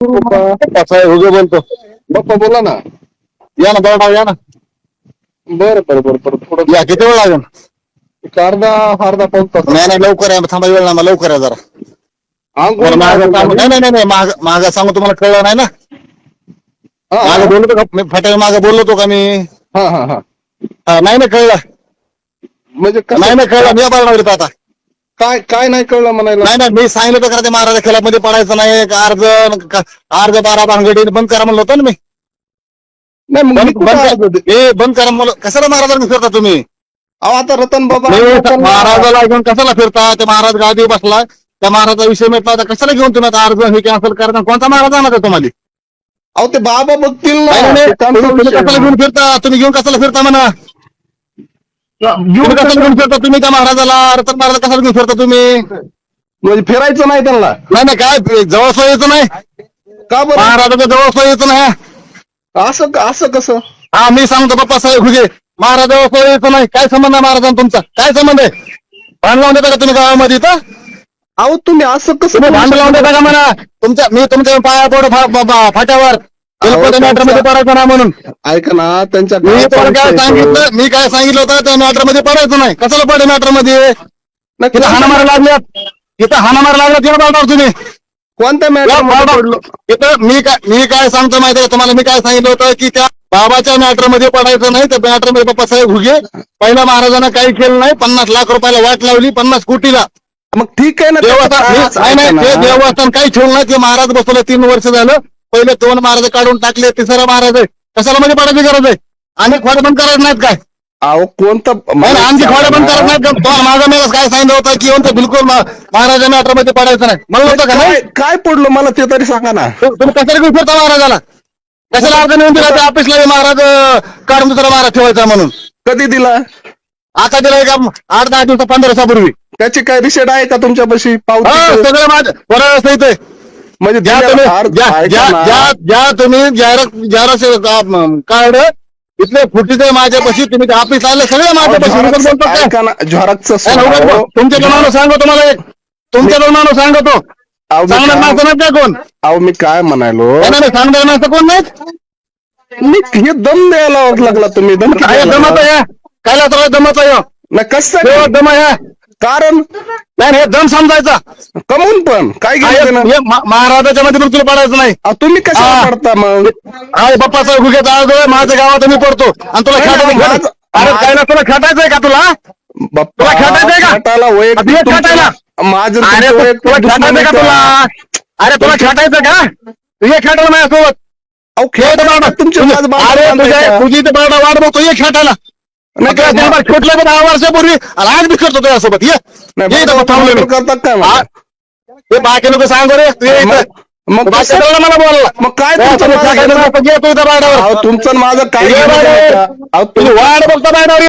उगे बोलतो. बाप्पा बोला ना. या ना बरं या ना. बरं बरं बरं बरं. थोडं या किती वेळ लागेल? एक अर्धा अर्धा पाऊन तास. नाही नाही लवकर आहे थांबा वेळ ना मला लवकर आहे जरा. बरं, मागं नाही सांगू- नाही नाही नाही, नाही माग माग सांगू तुम्हाला कळलं नाही ना? मागे बोलतो का? मी फाट्या मागे बोललो का मी? हा हा हा. हा, नाही ना कळलं. म्हणजे कसं- नाही ना कळलं. मी बाळणार आता. काय काय नाही कळलं म्हणायला? नाही नाही मी सांगितलं का ते महाराजा खेळामध्ये पडायचं नाही अर्ज अर्ज बारा भानगडी बंद करा म्हणलं होतं ना मी. नाही मग मी बंद कुठं? करा- ए बंद करा म्हणलं. कशाला महाराजांना फिरता तुम्ही? अहो आता रतन बाबा महाराजाला घेऊन कशाला फिरता? ते महाराज गादी बसला. त्या महाराजा विषय मिळता आता कशाला घेऊन तुम्ही आता अर्ज हे कॅन्सल करता? कोणता महाराज आणा तुम्हाला? अहो ते बाबा बघतील ना. नाही, नाही, ते त्यांचा तुम्ही विषय कशाला आहे. घेऊन फिरता? तुम्ही घेऊन कशाला फिरता म्हणा? तुम्ही कशाला घेऊन फिरता? तुम्ही त्या महाराजाला रतन महाराज कशाला घेऊन फिरता तुम्ही? म्हणजे फिरायचं नाही त्यांना. नाही नाही काय? जवळ सोयीचं नाही? का बरं? महाराजाच्या जवळ सोयीचं नाही? असं असं कसं? हा मी सांगतो बाप्पा साहेब हुगे महाराज जवळ सोयीचं नाही. काय संबंध आहे महाराजांचा तुमचा? काय संबंध आहे? भांड लावून देता का तुम्ही गावामध्ये इथं? अहो तुम्ही असं कसं तुम्ही भांड लावून देता का म्हणा? तुमच्या मी तुमच्या पाया पडू फा- फा- फा- फाट्यावर. मॅटरमध्ये पडायचं ना म्हणून. ऐका ना त्यांच्या मी पण काय सांगितलं? मी काय सांगितलं होतं? त्या मॅटरमध्ये पडायचं नाही. कशाला पडे मॅटरमध्ये? नाही, इथं हाना मारा लागल्यात. इथं हाना मारा लागल्यात. तिला बाळणार तुम्ही. कोणत्या मॅटर. इथं मी काय मी काय सांगतो माहिती आहे तुम्हाला मी काय सांगितलं होतं की त्या बाबाच्या मॅटरमध्ये पडायचं नाही. त्या मॅटरमध्ये बाप्पा साहेब हुगे पहिल्या महाराजांना काही केलं नाही. पन्नास लाख रुपयाला वाट लावली. पन्नास कोटीला. मग ठीक आहे ना देवस्थान नाही ते. देवस्थान काही ठेवलं नाही. ते महाराज बसवले. तीन वर्ष झालं. पहिले दोन महाराज काढून टाकले तिसरा महाराज आहे. कशाला मध्ये पडायची गरज आहे? आणि खोडे बंद करायचं नाहीत काय? अहो कोणतं आमची खोडे बंद करत नाहीत का? माझा मी काय सांगितलं होतं की म्हणतो बिलकुल मा- महाराजा मॅटरमध्ये पडायचं नाही. म्हणलं होतं का काय काय पडलं? मला ते तरी सांगा ना. तुम्ही कशाला फिरता महाराजाला? कशाला अर्ज नेऊन दिला ऑफिसला महाराज काढून दुसरा महाराज ठेवायचा म्हणून? कधी दिला? आता दिला एक आठ दहा दिवसा पंधरा दिवसापूर्वी. त्याची काय रिसेट आहे का तुमच्यापाशी? हा पावती सगळं माझं बरं इथे. म्हणजे ज्या तुम्ही ज्या ऐका ज्या ना. ज्या ज्या तुम्ही जाहिरात कार्ड इथले फुटीचे माझ्यापाशी तुम्ही ते ऑफिस आले सगळे माझ्यापाशी उगाच बोलतो काय? ना नाही, बोल. तुमच्या जमानो सांगतो तुम्हाला एक. तुमच्या जमानो सांगतो. सांगणार माणसं नाही काय कोण? अहो मी काय म्हणालो? नाही, नाही, सांगणार माणसं कोण नाहीत? मी हे दम द्यायला लागला तुम्ही दम काय दमत लागला? या काय तर दमत आहे कसं दम या कारण? नाही हे दम समजायचा. कमवून पण. काय घेऊन? हे मा- महाराजाच्या मध्ये पण तुला पडायचं नाही. अहो, तुम्ही कशाला हा. पडता मग? अरे बाप्पा साहेब गुगे जाळ माझ्या गावात मी पडतो. आणि तुला नाही, खेटायचं नाही, अरे काय ना तुला खेटायचंय का तुला? बाप्पा तुला खेटायचंय का? खेटायला वैयक्तिक अभियत तुमचं- खेटायला? माझं अरे तुमचं तू- वैयक्तिक तुला खेटायचं का तुला? अरे तुला खेटायचं का? तू ये खेटायला माझ्यासोबत. अहो खेळ खेटायला बाबा बाजू अरे तुझ्या. तुझी ते बाळा वाट बघतो ये खेटायला. नाही, तर दहा वर्षापूर्वी आज बी करतो तुझ्यासोबत ये नाही, ये इथं बाबा, थांबलो मी. करतात काय मला? हा? बाकी लोक सांगतो रे तू ये इथं मग- बाकी कसं- लोकांना मला बोलला मग काय तुमचं तुमचं माझं- ये तू इथं अहो तुमचं आणि माझं काय ये घेणं. देणं? अहो तुझी वाट बघतो बाळावर